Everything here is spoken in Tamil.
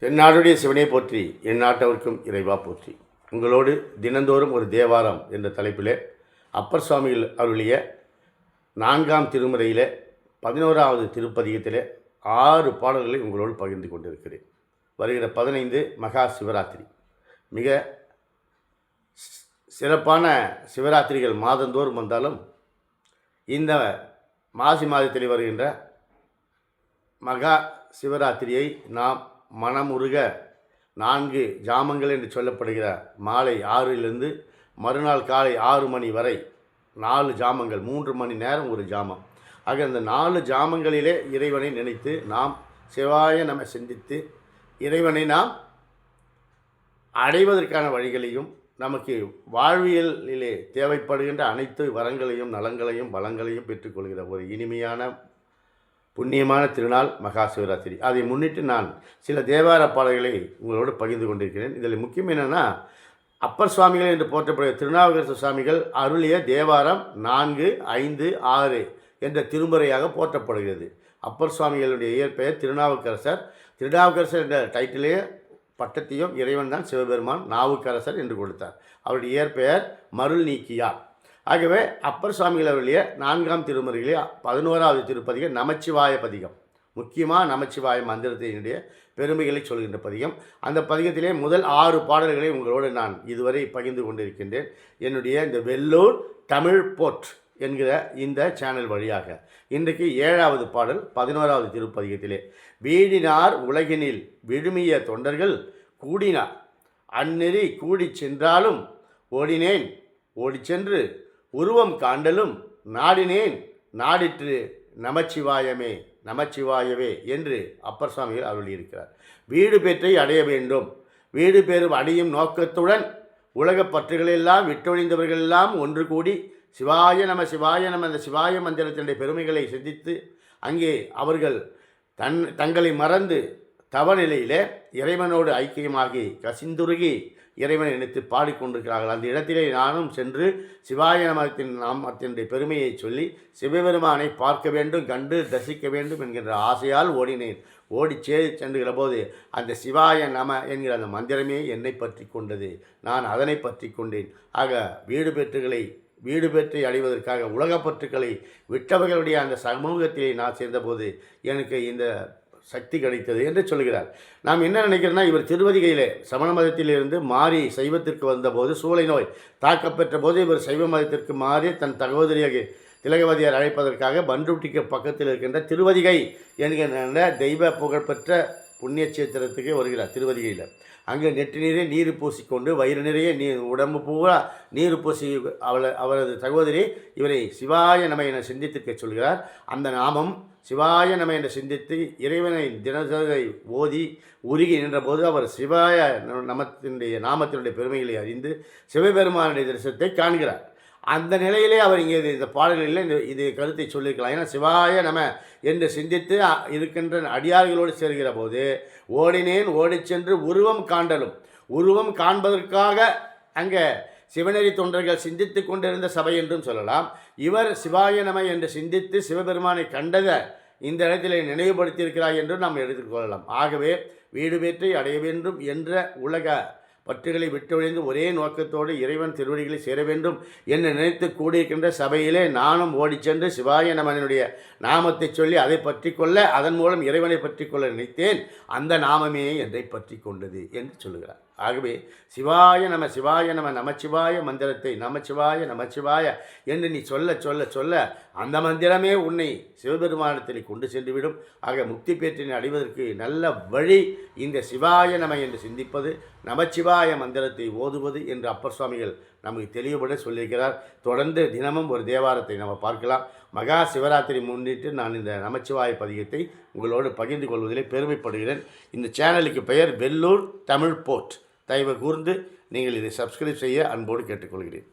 தென்னாடுடைய சிவனை போற்றி என் நாட்டவர்க்கும் இறைவா போற்றி. உங்களோடு தினந்தோறும் ஒரு தேவாரம் என்ற தலைப்பிலே அப்பர் சுவாமிகள் அருளிய நான்காம் திருமுறையில் பதினோராவது திருப்பதிகத்திலே ஆறு பாடல்களை உங்களோடு பகிர்ந்து கொண்டிருக்கிறேன். வருகிற பதினைந்து மகா சிவராத்திரி. மிக சி- சிறப்பான சிவராத்திரிகள் மாதந்தோறும் வந்தாலும் இந்த மாசி மாதத்தில் வருகின்ற மகா சிவராத்திரியை நாம் மனமுருக நான்கு ஜாமங்கள் என்று சொல்லப்படுகிற மாலை ஆறிலிருந்து மறுநாள் காலை ஆறு மணி வரை நாலு ஜாமங்கள் மூன்று மணி நேரம் ஒரு ஜாமம். ஆக இந்த நாலு ஜாமங்களிலே இறைவனை நினைத்து நாம் சிவாய நம்ம சிந்தித்து இறைவனை நாம் அடைவதற்கான வழிகளையும் நமக்கு வாழ்வியலிலே தேவைப்படுகின்ற அனைத்து வரங்களையும் நலங்களையும் பலங்களையும் பெற்றுக்கொள்கிற ஒரு இனிமையான புண்ணியமான திருநாள் மகா சிவராத்திரி அதை முன்னிட்டு நான் சில தேவார பாடல்களை உங்களோடு பகிர்ந்து கொண்டிருக்கிறேன். இதில் முக்கியம் என்னென்னா அப்பர் சுவாமிகள் என்று போற்றப்படுகிற திருநாவுக்கரசு சுவாமிகள் அருளிய தேவாரம் நான்கு ஐந்து ஆறு என்ற திருமுறையாக போற்றப்படுகிறது. அப்பர் சுவாமிகளுடைய இயற்பெயர் திருநாவுக்கரசர். திருநாவுக்கரசர் என்ற டைட்டிலே பட்டத்தையும் இறைவன் தான் சிவபெருமான் நாவுக்கரசர் என்று கொடுத்தார். அவருடைய இயற்பெயர் மருள் நீக்கியார் ஆகவே அப்பர் சுவாமிகள் அவருடைய நான்காம் திருமுறையிலே பதினோராவது திருப்பதிக நமச்சிவாய பதிகம். முக்கியமாக நமச்சிவாய மந்திரத்தினுடைய பெருமைகளை சொல்கின்ற பதிகம். அந்த பதிகத்திலே முதல் ஆறு பாடல்களை உங்களோடு நான் இதுவரை பகிர்ந்து கொண்டிருக்கின்றேன். என்னுடைய இந்த வெள்ளூர் தமிழ் போர்ட் என்கிற இந்த சேனல் வழியாக இன்றைக்கு ஏழாவது பாடல் பதினோராவது திருப்பதிகத்திலே. வீடினார் உலகினில் விழுமிய தொண்டர்கள் கூடினார். அந்நெறி கூடி சென்றாலும் ஓடினேன். ஓடிச் சென்று உருவம் காண்டலும் நாடினேன். நாடிற்று நமச்சிவாயமே நமச்சிவாயவே என்று அப்பர் சுவாமிகள் அருளியிருக்கிறார். வீடு பெற்றை அடைய வேண்டும். வீடு பெறும் அடையும் நோக்கத்துடன் உலகப் பற்றுகளெல்லாம் விட்டொழிந்தவர்களெல்லாம் ஒன்று கூடி சிவாய நம சிவாய நம அந்த சிவாய மந்திரத்தினுடைய பெருமைகளை சிந்தித்து அங்கே அவர்கள் தன் தங்களை மறந்து தவநிலையிலே இறைவனோடு ஐக்கியமாகி கசிந்துருகி இறைவனை நினைத்து பாடிக்கொண்டிருக்கிறார்கள். அந்த இடத்திலே நானும் சென்று சிவாய நமத்தின் நாமத்தினுடைய பெருமையை சொல்லி சிவபெருமானை பார்க்க வேண்டும் கண்டு தரிசிக்க வேண்டும் என்கின்ற ஆசையால் ஓடினேன். ஓடி சேரி சென்றுகிற போது அந்த சிவாய நம என்கிற அந்த மந்திரமே என்னை பற்றி கொண்டது. நான் அதனை பற்றி கொண்டேன். ஆக வீடு பெற்றுகளை வீடு பெற்றை அடைவதற்காக உலகப்பற்றுக்களை விட்டவர்களுடைய அந்த சமூகத்திலே நான் சேர்ந்தபோது எனக்கு இந்த சக்தி கிடைத்தது என்று சொல்கிறார். நாம் என்ன நினைக்கிறோன்னா இவர் திருவதிகையிலே சமண மதத்திலிருந்து மாறி சைவத்திற்கு வந்தபோது சூளை நோய் தாக்கப்பெற்ற போது இவர் சைவ மதத்திற்கு மாறி தன் தகவதியாக திலகவதியார் அழைப்பதற்காக பன்ருட்டிக்கு பக்கத்தில் இருக்கின்ற திருவதிகை என்கின்ற தெய்வ புகழ்பெற்ற புண்ணிய சேத்திரத்துக்கு வருகிறார் திருவதிகையில். அங்கே நெற்றி நீரே நீர் பூசிக்கொண்டு வயிறு நிறைய நீர் உடம்பு பூரா நீர் பூசி அவளை அவரது சகோதரி இவரை சிவாய நம என சிந்தித்திருக்க சொல்கிறார். அந்த நாமம் சிவாய நம என சிந்தித்து இறைவனை தினசரை ஓதி உருகி நின்றபோது அவர் சிவாய நமத்தினுடைய நாமத்தினுடைய பெருமைகளை அறிந்து சிவபெருமானுடைய தரிசனத்தை காண்கிறார். அந்த நிலையிலே அவர் இங்கே இது- இந்த பாடல்களில் இந்த இது கருத்தை சொல்லியிருக்கலாம். ஏன்னா சிவாய நம என்று சிந்தித்து அ, இருக்கின்ற அடியார்களோடு சேர்கிற போது ஓடினேன் ஓடிச் சென்று உருவம் காண்டலும். உருவம் காண்பதற்காக அங்கே சிவநெறி தொண்டர்கள் சிந்தித்து கொண்டிருந்த சபை என்றும் சொல்லலாம். இவர் சிவாய நம என்று சிந்தித்து சிவபெருமானை கண்டதை இந்த இடத்திலே நினைவுபடுத்தியிருக்கிறார் என்றும் நாம் எடுத்துக்கொள்ளலாம் ஆகவே வீடு பெற்றை அடைய வேண்டும் என்ற உலக பற்றுகளை விட்டொழிந்து ஒரே நோக்கத்தோடு இறைவன் திருவடிகளை சேர வேண்டும் என்று நினைத்து கூடியிருக்கின்ற சபையிலே நானும் ஓடிச் சென்று சிவாய நமனுடைய நாமத்தை சொல்லி அதை பற்றி கொள்ள அதன் மூலம் இறைவனை பற்றி கொள்ள நினைத்தேன். அந்த நாமமே என்னை பற்றி கொண்டது என்று சொல்லுகிறார். ஆகவே சிவாய நம சிவாய நம நமச்சிவாய மந்திரத்தை நமச்சிவாய நமச்சிவாய என்று நீ சொல்ல சொல்ல சொல்ல அந்த மந்திரமே உன்னை சிவபெருமானத்தில் கொண்டு சென்றுவிடும். ஆக முக்தி பேற்றினை அடைவதற்கு நல்ல வழி இந்த சிவாய நம என்று சிந்திப்பது நமச்சிவாய மந்திரத்தை ஓதுவது என்று அப்பர் சுவாமிகள் நமக்கு தெளிவுபட சொல்லியிருக்கிறார். தொடர்ந்து தினமும் ஒரு தேவாரத்தை நம்ம பார்க்கலாம். மகா சிவராத்திரி முன்னிட்டு நான் இந்த நமச்சிவாய பதிகத்தை உங்களோடு பகிர்ந்து கொள்வதிலே பெருமைப்படுகிறேன். இந்த சேனலுக்கு பெயர் வெள்ளூர் தமிழ் போர்ட். தயவு கூர்ந்து நீங்கள் இதை சப்ஸ்கிரைப் செய்ய அன்போடு கேட்டுக்கொள்கிறேன்.